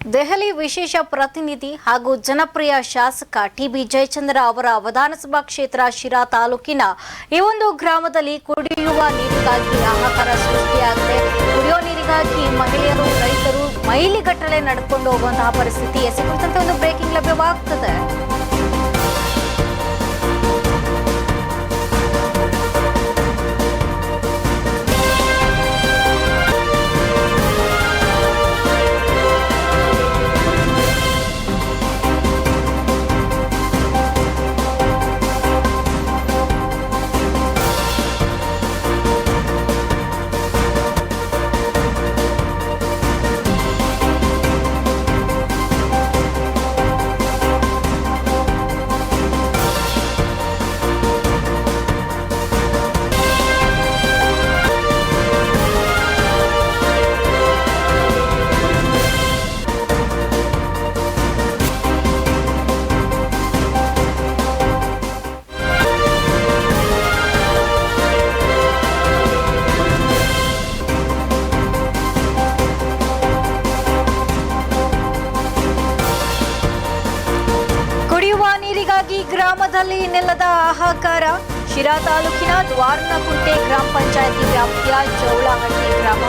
ದೆಹಲಿ ವಿಶೇಷ ಪ್ರತಿನಿಧಿ ಹಾಗೂ ಜನಪ್ರಿಯ ಶಾಸಕ ಟಿಬಿ ಜಯಚಂದ್ರ ಅವರ ವಿಧಾನಸಭಾ ಕ್ಷೇತ್ರ ಶಿರಾ ತಾಲೂಕಿನ ಈ ಒಂದು ಗ್ರಾಮದಲ್ಲಿ ಕುಡಿಯುವ ನೀರಿಗಾಗಿ ಹಾಹಾಕಾರ ಸೃಷ್ಟಿಯಾಗಿದೆ. ಕುಡಿಯುವ ನೀರಿಗಾಗಿ ಮಹಿಳೆಯರು, ರೈತರು ಮೈಲಿಗಟ್ಟಲೆ ನಡ್ಕೊಂಡು ಹೋಗುವಂತಹ ಪರಿಸ್ಥಿತಿ ಎಸೆ ಕುರಿತಂತೆ ಒಂದು ಬ್ರೇಕಿಂಗ್ ಲಭ್ಯವಾಗ್ತದೆ. ಗ್ರಾಮದಲ್ಲಿ ನೆಲದ ಹಾಹಾಕಾರ ಶಿರಾ ತಾಲೂಕಿನ ದ್ವಾರನಕುಂಟೆ ಗ್ರಾಮ ಪಂಚಾಯತಿ ವ್ಯಾಪ್ತಿಯ ಜೌಳಹಳ್ಳಿ ಗ್ರಾಮ.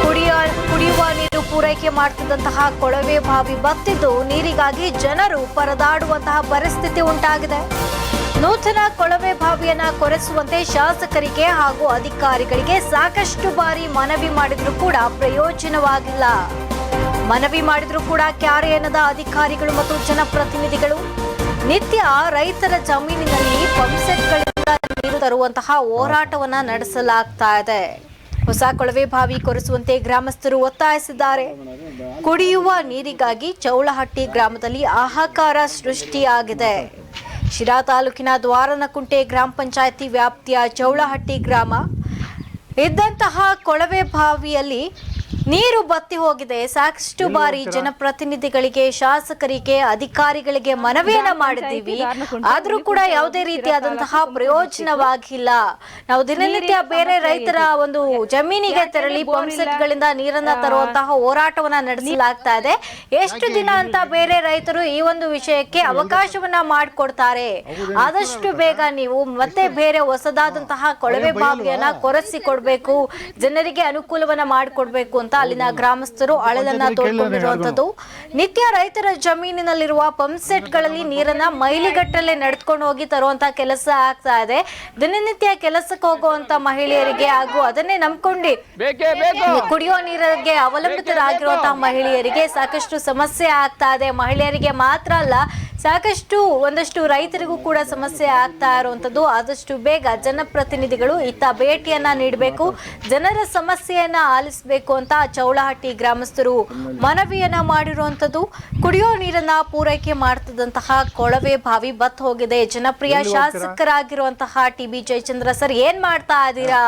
ಕುಡಿಯ, ಕುಡಿಯುವ ನೀರು ಪೂರೈಕೆ ಮಾಡ್ತಿದ್ದಂತಹ ಕೊಳವೆ ಬಾವಿ ಬತ್ತಿದ್ದು ನೀರಿಗಾಗಿ ಜನರು ಪರದಾಡುವಂತಹ ಪರಿಸ್ಥಿತಿ ಉಂಟಾಗಿದೆ. ನೂತನ ಕೊಳವೆ ಬಾವಿಯನ್ನ ಕೊರೆಸುವಂತೆ ಶಾಸಕರಿಗೆ ಹಾಗೂ ಅಧಿಕಾರಿಗಳಿಗೆ ಸಾಕಷ್ಟು ಬಾರಿ ಮನವಿ ಮಾಡಿದರೂ ಕೂಡ ಪ್ರಯೋಜನವಾಗಿಲ್ಲ. ಮನವಿ ಮಾಡಿದರೂ ಕೂಡ ಕ್ಯಾರೆ ಅಧಿಕಾರಿಗಳು ಮತ್ತು ಜನಪ್ರತಿನಿಧಿಗಳು ನಿತ್ಯ ರೈತರ ಜಮೀನಿನಲ್ಲಿ ಪಂಪ್ಸೆಟ್ಗಳಿಂದ ನೀರು ತರುವಂತಹ ಹೋರಾಟವನ್ನ ನಡೆಸಲಾಗ್ತಾ ಇದೆ. ಹೊಸ ಕೊಳವೆ ಬಾವಿ ಕೊರೆಸುವಂತೆ ಗ್ರಾಮಸ್ಥರು ಒತ್ತಾಯಿಸಿದ್ದಾರೆ. ಕುಡಿಯುವ ನೀರಿಗಾಗಿ ಚೌಳಹಟ್ಟಿ ಗ್ರಾಮದಲ್ಲಿ ಹಾಹಾಕಾರ ಸೃಷ್ಟಿಯಾಗಿದೆ. ಶಿರಾ ತಾಲೂಕಿನ ದ್ವಾರನಕುಂಟೆ ಗ್ರಾಮ ಪಂಚಾಯತಿ ವ್ಯಾಪ್ತಿಯ ಚೌಳಹಟ್ಟಿ ಗ್ರಾಮ. ಇದ್ದಂತಹ ಕೊಳವೆ ಬಾವಿಯಲ್ಲಿ ನೀರು ಬತ್ತಿ ಹೋಗಿದೆ. ಸಾಕಷ್ಟು ಬಾರಿ ಜನಪ್ರತಿನಿಧಿಗಳಿಗೆ ಶಾಸಕರಿಗೆ ಅಧಿಕಾರಿಗಳಿಗೆ ಮನವಿಯನ್ನ ಮಾಡಿದ್ದೀವಿ. ಆದ್ರೂ ಕೂಡ ಯಾವುದೇ ರೀತಿಯಾದಂತಹ ಪ್ರಯೋಜನವಾಗಿಲ್ಲ. ನಾವು ದಿನನಿತ್ಯ ಬೇರೆ ರೈತರ ಒಂದು ಜಮೀನಿಗೆ ತೆರಳಿ ಪಂಪ್ಸೆಟ್ ಗಳಿಂದ ನೀರನ್ನ ತರುವಂತಹ ಹೋರಾಟವನ್ನ ನಡೆಸಲಾಗ್ತಾ ಇದೆ. ಎಷ್ಟು ದಿನ ಅಂತ ಬೇರೆ ರೈತರು ಈ ಒಂದು ವಿಷಯಕ್ಕೆ ಅವಕಾಶವನ್ನ ಮಾಡಿಕೊಡ್ತಾರೆ. ಆದಷ್ಟು ಬೇಗ ನೀವು ಮತ್ತೆ ಬೇರೆ ಹೊಸದಾದಂತಹ ಕೊಳವೆ ಬಾವಿಯನ್ನ ಕೊರೆಸಿ ಕೊಡ್ಬೇಕು ಜನರಿಗೆ ಅನುಕೂಲವನ್ನ ಮಾಡಿಕೊಡ್ಬೇಕು ಅಂತ ಅಲ್ಲಿನ ಗ್ರಾಮಸ್ಥರು ಅಳಲನ್ನ ತೋಡ್ಕೊಂಡಿರುವಂತದ್ದು ನಿತ್ಯ ರೈತರ ಜಮೀನಿನಲ್ಲಿರುವ ಪಂಪ್ ಸೆಟ್ಗಳಲ್ಲಿ ನೀರನ್ನ ಮೈಲಿಗಟ್ಟಲೆ ನಡೆದುಕೊಂಡು ಹೋಗಿ ತರುವಂತ ಕೆಲಸ ಆಗ್ತಾ ಇದೆ. ದಿನನಿತ್ಯ ಕೆಲಸಕ್ಕೆ ಹೋಗುವಂತ ಮಹಿಳೆಯರಿಗೆ ಹಾಗೂ ಅದನ್ನೇ ನಂಬ್ಕೊಂಡು ಕುಡಿಯುವ ಕುಡಿಯೋ ನೀರಿಗೆ ಅವಲಂಬಿತರಾಗಿರುವಂತಹ ಮಹಿಳೆಯರಿಗೆ ಸಾಕಷ್ಟು ಸಮಸ್ಯೆ ಆಗ್ತಾ ಇದೆ. ಮಹಿಳೆಯರಿಗೆ ಮಾತ್ರ ಅಲ್ಲ ಸಾಕಷ್ಟು ಒಂದಷ್ಟು ರೈತರಿಗೂ ಕೂಡ ಸಮಸ್ಯೆ ಆಗ್ತಾ ಇರುವಂತದ್ದು ಆದಷ್ಟು ಬೇಗ ಜನಪ್ರತಿನಿಧಿಗಳು ಇತ್ತ ಭೇಟಿಯನ್ನ ನೀಡಬೇಕು. ಜನರ ಸಮಸ್ಯೆಯನ್ನ ಆಲಿಸಬೇಕು ಅಂತ ಚೌಳಹಟ್ಟಿ ಗ್ರಾಮಸ್ಥರು ಮನವಿಯನ್ನ ಮಾಡಿರುವಂತದ್ದು ಕುಡಿಯೋ ನೀರನ್ನ ಪೂರೈಕೆ ಮಾಡ್ತದಂತಹ ಕೊಳವೆ ಬಾವಿ ಬತ್ ಹೋಗಿದೆ. ಜನಪ್ರಿಯ ಶಾಸಕರಾಗಿರುವಂತಹ ಟಿ ಬಿ ಜಯಚಂದ್ರ ಸರ್ ಏನ್ ಮಾಡ್ತಾ ಇದ್ದೀರಾ?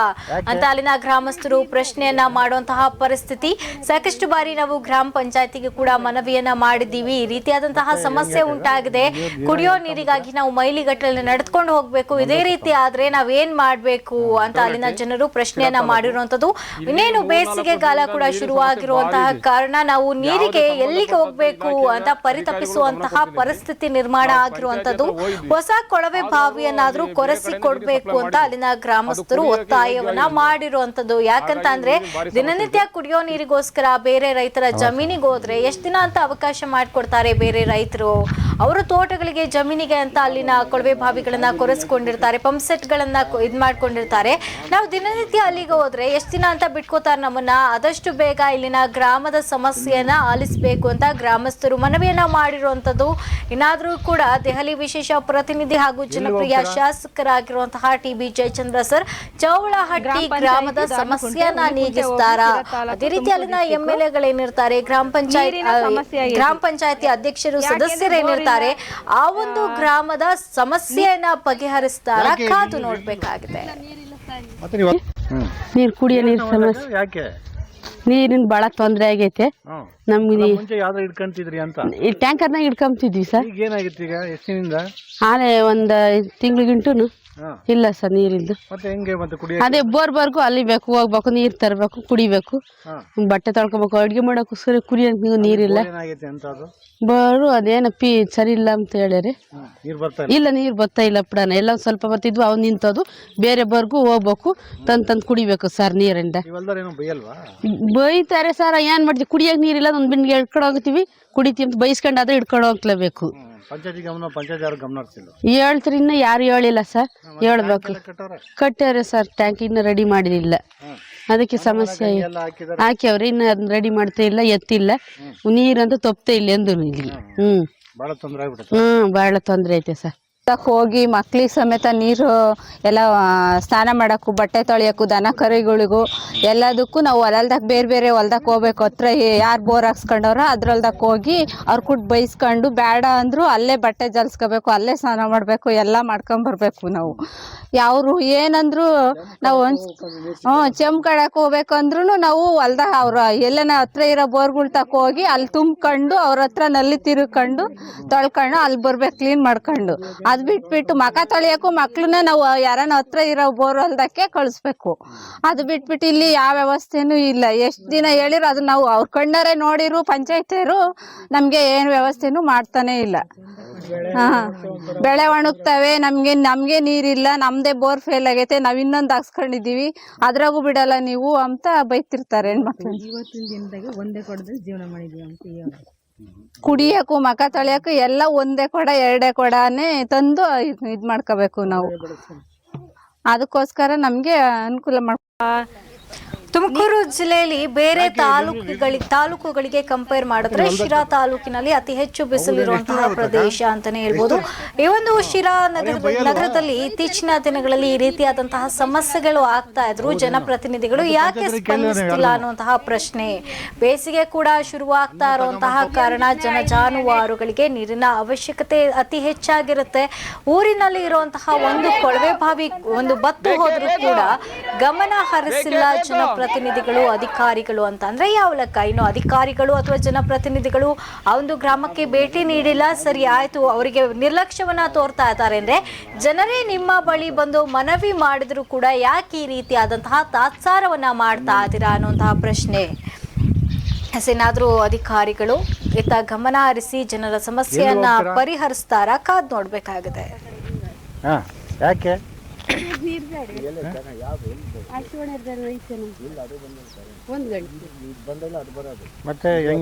ಅಂತ ಅಲ್ಲಿನ ಗ್ರಾಮಸ್ಥರು ಪ್ರಶ್ನೆಯನ್ನ ಮಾಡುವಂತಹ ಪರಿಸ್ಥಿತಿ. ಸಾಕಷ್ಟು ಬಾರಿ ನಾವು ಗ್ರಾಮ ಪಂಚಾಯತಿಗೆ ಕೂಡ ಮನವಿಯನ್ನ ಮಾಡಿದ್ದೀವಿ. ಈ ರೀತಿಯಾದಂತಹ ಸಮಸ್ಯೆ ಉಂಟಾಗಿದೆ. ಕುಡಿಯೋ ನೀರಿಗಾಗಿ ನಾವು ಮೈಲಿಗಟ್ಟಲೆ ನಡೆದುಕೊಂಡು ಹೋಗ್ಬೇಕು. ಇದೇ ರೀತಿ ಆದ್ರೆ ನಾವೇನ್ ಮಾಡ್ಬೇಕು ಅಂತ ಅಲ್ಲಿನ ಜನರು ಪ್ರಶ್ನೆಯನ್ನ ಮಾಡಿರುವಂತದ್ದು. ಇನ್ನೇನು ಬೇಸಿಗೆ ಕಾಲ ಕೂಡ ಶುರುವಾಗಿರುವಂತಹ ಕಾರಣ ನಾವು ನೀರಿಗೆ ಎಲ್ಲಿಗೆ ಹೋಗ್ಬೇಕು ಅಂತ ಪರಿತಪಿಸುವಂತಹ ಪರಿಸ್ಥಿತಿ ನಿರ್ಮಾಣ ಆಗಿರುವಂತದ್ದು ಹೊಸ ಕೊಳವೆ ಬಾವಿಯನ್ನಾದ್ರೂ ಕೊರೆಸಿ ಕೊಡ್ಬೇಕು ಅಂತ ಅಲ್ಲಿನ ಗ್ರಾಮಸ್ಥರು ಒತ್ತಾಯವನ್ನ ಮಾಡಿರುವಂತದ್ದು ಯಾಕಂತ ಅಂದ್ರೆ ದಿನನಿತ್ಯ ಕುಡಿಯೋ ನೀರಿಗೋಸ್ಕರ ಬೇರೆ ರೈತರ ಜಮೀನಿಗೆ ಹೋದ್ರೆ ಎಷ್ಟ್ ದಿನ ಅಂತ ಅವಕಾಶ ಮಾಡಿಕೊಡ್ತಾರೆ ಬೇರೆ ರೈತರು? ಅವರು ತೋಟಗಳಿಗೆ ಜಮೀನಿಗೆ ಅಂತ ಅಲ್ಲಿನ ಕೊಳವೆ ಬಾವಿಗಳನ್ನ ಕೊರೆಸ್ಕೊಂಡಿರ್ತಾರೆ ಪಂಪ್ ಸೆಟ್ ಗಳನ್ನ ಇದ್ ಮಾಡ್ಕೊಂಡಿರ್ತಾರೆ. ನಾವು ದಿನನಿತ್ಯ ಅಲ್ಲಿಗೆ ಹೋದ್ರೆ ಎಷ್ಟ್ ದಿನ ಅಂತ ಬಿಟ್ಕೋತಾರೆ ನಮ್ಮನ್ನ? ಆದಷ್ಟು ಬೇಗ ಇಲ್ಲಿನ ಗ್ರಾಮದ ಸಮಸ್ಯೆಯನ್ನ ಆಲಿಸಬೇಕು ಅಂತ ಗ್ರಾಮಸ್ಥರು ಮನವಿಯನ್ನ ಮಾಡಿರುವಂತದ್ದು ಇನ್ನಾದ್ರೂ ಕೂಡ ದೆಹಲಿ ವಿಶೇಷ ಪ್ರತಿನಿಧಿ ಹಾಗೂ ಜನಪ್ರಿಯ ಶಾಸಕರಾಗಿರುವಂತಹ T B Jayachandra sir Chowlahatti ಗ್ರಾಮದ ಸಮಸ್ಯೆಯನ್ನ ನೀಗಿಸ್ತಾರ? ಅದೇ ರೀತಿ ಅಲ್ಲಿನ ಎಂ ಎಲ್ ಎಗಳೇನಿರ್ತಾರೆ ಗ್ರಾಮ ಪಂಚಾಯತ್ ಗ್ರಾಮ ಪಂಚಾಯತಿ ಅಧ್ಯಕ್ಷರು ಸದಸ್ಯರೇನಿರ್ತಾರೆ ಆ ಒಂದು ಗ್ರಾಮದ ಸಮಸ್ಯೆಯನ್ನ ಬಗೆಹರಿಸ್ತಾರ ಕಾದು ನೋಡ್ಬೇಕಾಗಿದೆ. ನೀರು ಕುಡಿಯೋ ನೀರು ಸಮಸ್ಯೆ. ಯಾಕೆ? ನೀರಿನ ಬಹಳ ತೊಂದರೆ ಆಗೈತೆ. ನಮ್ಗೆ ಅಲ್ಲ, ಮುಂಚೆ ಯಾವ್ದೋ ಇಟ್ಕೊಂತಿದ್ರಿ ಅಂತ? ಈ ಟ್ಯಾಂಕರ್ನಾಗ ಇಟ್ಕೊಂತಿದ್ವಿ ಸರ್. ಈಗ ಏನಾಗಿತ್ತು ಈಗ ಎಷ್ಟಿನಿಂದ ಆಲೆ ಒಂದು ತಿಂಗಳಿಗಿಂಟು ಇಲ್ಲ ಸರ್ ನೀರಿಂದು. ಮತ್ತೆ ಹೆಂಗೆ ಮತ್ತೆ ಕುಡಿಯ ಅದೇ ಬೋರ್ವರೆಗೂ ಅಲ್ಲಿಬೇಕು ಹೋಗ್ಬೇಕು ನೀರು ತರಬೇಕು ಕುಡಿಬೇಕು. ಬಟ್ಟೆ ತೊಳ್ಕೊಬೇಕು ಅಡುಗೆ ಮಾಡೋಕ್ಕೋಸ್ಕರ ಕುಡಿಯೋಕೆ ನೀರಿಲ್ಲ. ಬರು ಅದೇನ ಪಿ ಸರಿ ಇಲ್ಲ ಅಂತ ಹೇಳಿರಿ ಇಲ್ಲ. ನೀರು ಬರ್ತಾ ಇಲ್ಲ ಬಿಡಣ ಎಲ್ಲ ಸ್ವಲ್ಪ ಬರ್ತಿದ್ವು ಅವು ನಿಂತದು. ಬೇರೆ ಬರ್ಗೂ ಹೋಗ್ಬೇಕು ತಂದು ತಂದು ಕುಡಿಬೇಕು ಸರ್ ನೀರಿಂದ. ಬೈತಾರೆ ಸರ್ ಏನ್ ಮಾಡ್ತೀವಿ ಕುಡಿಯಕ್ಕೆ ನೀರಿಲ್ಲ ಒಂದು ಬಿನ್ಗೆ ಇಟ್ಕೊಂಡು ಹೋಗ್ತೀವಿ. ಕುಡಿತೀವಿ ಅಂತ ಬೈಸ್ಕೊಂಡಾದ್ರೆ ಹಿಡ್ಕೊಂಡು ಹೋಗ್ಲೇಬೇಕು. ಹೇಳ್ತೀರಿ ಪಂಚಾಯತಿ ಗಮನ ಪಂಚಾಯತ್ ಯಾರು ಗಮನ ಹರಿಸಿಲ್ಲ. ಹೇಳ್ತಾರೆ ಇನ್ನ ಯಾರು ಹೇಳಿಲ್ಲ ಸರ್. ಹೇಳ್ಬೇಕು. ಕಟ್ಟಾರೆ ಸರ್ ಟ್ಯಾಂಕ್ ಇನ್ನು ರೆಡಿ ಮಾಡಿದಿಲ್ಲ ಅದಕ್ಕೆ ಸಮಸ್ಯೆ ಹಾಕ್ಯಾವ್ರಿ ಇನ್ನು ಅದನ್ನ ರೆಡಿ ಮಾಡ್ತಾ ಇಲ್ಲ ಎತ್ತಿಲ್ಲ. ನೀರಂತೂ ತೊಪ್ತಾ ಇಲ್ಲ ಎಂದು ಇಲ್ಲಿ. ಹ್ಮ್. ಬಹಳ ತೊಂದರೆ ಹ್ಮ್ ಬಹಳ ತೊಂದ್ರೆ ಐತೆ ಸರ್. ಹೋಗಿ ಮಕ್ಳಿಗೆ ಸಮೇತ ನೀರು ಎಲ್ಲ ಸ್ನಾನ ಮಾಡೋಕ್ಕೂ, ಬಟ್ಟೆ ತೊಳೆಯೋಕ್ಕೂ, ದನ ಕರಿಗಳಿಗೂ ಎಲ್ಲದಕ್ಕೂ ನಾವು ಹೊಲದಾಗ ಬೇರೆ ಬೇರೆ ಹೊಲ್ದಾಗ ಹೋಗ್ಬೇಕು. ಹತ್ರ ಯಾರು ಬೋರ್ ಹಾಕ್ಸ್ಕೊಂಡವ್ರ ಅದ್ರೊಲ್ದಾಗ ಹೋಗಿ ಅವ್ರ ಕುಟ್ ಬೈಸ್ಕೊಂಡು ಬೇಡ ಅಂದ್ರು ಅಲ್ಲೇ ಬಟ್ಟೆ ಜಲ್ಸ್ಕೋಬೇಕು, ಅಲ್ಲೇ ಸ್ನಾನ ಮಾಡಬೇಕು, ಎಲ್ಲ ಮಾಡ್ಕೊಂಬರ್ಬೇಕು ನಾವು. ಯಾವ್ರು ಏನಂದ್ರು ನಾವು ಹ್ಞೂ ಚೆಮ್ಕಡಕ್ಕೆ ಹೋಗ್ಬೇಕು ಅಂದ್ರೂ ನಾವು ಹೊಲ್ದಾಗ ಅವ್ರ ಎಲ್ಲನ ಹತ್ರ ಇರೋ ಬೋರ್ಗಳು ತಕ್ಕ ಹೋಗಿ ಅಲ್ಲಿ ತುಂಬ್ಕೊಂಡು ಅವ್ರ ಹತ್ರ ನಲ್ಲಿ ತಿರುಕೊಂಡು ತೊಳ್ಕೊಂಡು ಅಲ್ಲಿ ಬರ್ಬೇಕು, ಕ್ಲೀನ್ ಮಾಡ್ಕೊಂಡು. ಅದು ಬಿಟ್ಬಿಟ್ಟು ಮಕ ತೊಳೆಯೋಕ್ಕೂ ಮಕ್ಳನ್ನ ನಾವು ಯಾರನ್ನ ಹತ್ರ ಇರೋ ಬೋರ್ ಹೊಲ್ದಕ್ಕೆ ಕಳಿಸ್ಬೇಕು. ಅದು ಬಿಟ್ಬಿಟ್ಟು ಇಲ್ಲಿ ಯಾವ ವ್ಯವಸ್ಥೆನೂ ಇಲ್ಲ. ಎಷ್ಟು ದಿನ ಹೇಳಿರೋ ಅದು ನಾವು ಅವ್ರ ಕಣ್ಣಾರೆ ನೋಡಿರು, ಪಂಚಾಯತಿಯರು ನಮ್ಗೆ ಏನು ವ್ಯವಸ್ಥೆನೂ ಮಾಡ್ತಾನೆ ಇಲ್ಲ. ಬೆಳೆ ಒಣಗ್ತವೆ, ನಮ್ಗೆ ನಮ್ಗೆ ನೀರಿಲ್ಲ, ನಮ್ದೇ ಬೋರ್ ಫೇಲ್ ಆಗೈತೆ, ನಾವ್ ಇನ್ನೊಂದ್ ಹಾಕ್ಸ್ಕೊಂಡಿದೀವಿ ಅದ್ರಾಗೂ ಬಿಡಲ್ಲ ನೀವು ಅಂತ ಬೈತಿರ್ತಾರೆ ಹೆಣ್ಮಕ್ಳು. ಕುಡಿಯಕ್ಕೂ ಮಕ ತೊಳೆಯಕ್ಕೂ ಎಲ್ಲ ಒಂದೇ ಕೊಡ ಎರಡೇ ಕೊಡನೇ ತಂದು ಇದ್ ಇದ್ ಮಾಡ್ಕೋಬೇಕು ನಾವು. ಅದಕ್ಕೋಸ್ಕರ ನಮ್ಗೆ ಅನುಕೂಲ ಮಾಡ್ ತುಮಕೂರು ಜಿಲ್ಲೆಯಲ್ಲಿ ಬೇರೆ ತಾಲೂಕುಗಳಿಗೆ ತಾಲೂಕುಗಳಿಗೆ ಕಂಪೇರ್ ಮಾಡಿದ್ರೆ ಶಿರಾ ತಾಲೂಕಿನಲ್ಲಿ ಅತಿ ಹೆಚ್ಚು ಬಿಸಿಲಿರುವಂತಹ ಪ್ರದೇಶ ಅಂತಾನೆ ಹೇಳ್ಬೋದು. ಈ ಒಂದು ಶಿರಾ ನಗರ ನಗರದಲ್ಲಿ ಇತ್ತೀಚಿನ ದಿನಗಳಲ್ಲಿ ಈ ರೀತಿಯಾದಂತಹ ಸಮಸ್ಯೆಗಳು ಆಗ್ತಾ ಇದ್ರು. ಜನಪ್ರತಿನಿಧಿಗಳು ಯಾಕೆ ಸ್ಪಂದಿಸ್ತಿಲ್ಲ ಅನ್ನುವಂತಹ ಪ್ರಶ್ನೆ. ಬೇಸಿಗೆ ಕೂಡ ಶುರುವಾಗ್ತಾ ಇರುವಂತಹ ಕಾರಣ ಜನ ಜಾನುವಾರುಗಳಿಗೆ ನೀರಿನ ಅವಶ್ಯಕತೆ ಅತಿ ಹೆಚ್ಚಾಗಿರುತ್ತೆ. ಊರಿನಲ್ಲಿ ಇರುವಂತಹ ಒಂದು ಕೊಳವೆ ಬಾವಿ ಒಂದು ಬತ್ತು ಹೋದ್ರೂ ಕೂಡ ಗಮನ ಹರಿಸಿಲ್ಲ ಜನಪ್ರತಿನಿಧಿಗಳು ಅಧಿಕಾರಿಗಳು ಅಂತ ಅಂದ್ರೆ ಯಾವ ಲೆಕ್ಕ? ಇನ್ನು ಅಧಿಕಾರಿಗಳು ಅಥವಾ ಜನಪ್ರತಿನಿಧಿಗಳು ಆ ಒಂದು ಗ್ರಾಮಕ್ಕೆ ಭೇಟಿ ನೀಡಿಲ್ಲ. ಸರಿ ಆಯ್ತು. ಅವರಿಗೆ ನಿರ್ಲಕ್ಷ್ಯವನ್ನ ತೋರ್ತಾ ಇದ್ದಾರೆ ಅಂದ್ರೆ ಜನರೇ ನಿಮ್ಮ ಬಳಿ ಬಂದು ಮನವಿ ಮಾಡಿದ್ರು ಕೂಡ ಯಾಕೆ ಈ ರೀತಿಯಾದಂತಹ ತಾತ್ಸಾರವನ್ನ ಮಾಡ್ತಾ ಇದ್ದೀರಾ ಅನ್ನುವಂತಹ ಪ್ರಶ್ನೆ. ಏನಾದ್ರೂ ಅಧಿಕಾರಿಗಳು ಇತ್ತ ಗಮನ ಹರಿಸಿ ಜನರ ಸಮಸ್ಯೆಯನ್ನ ಪರಿಹರಿಸ್ತಾರ? ಕಾದ್ ನೋಡ್ಬೇಕಾಗಿದೆ ಹಾ ಯಾಕೆ ಒಂದು ಗಂಟೆ. ಮತ್ತೆ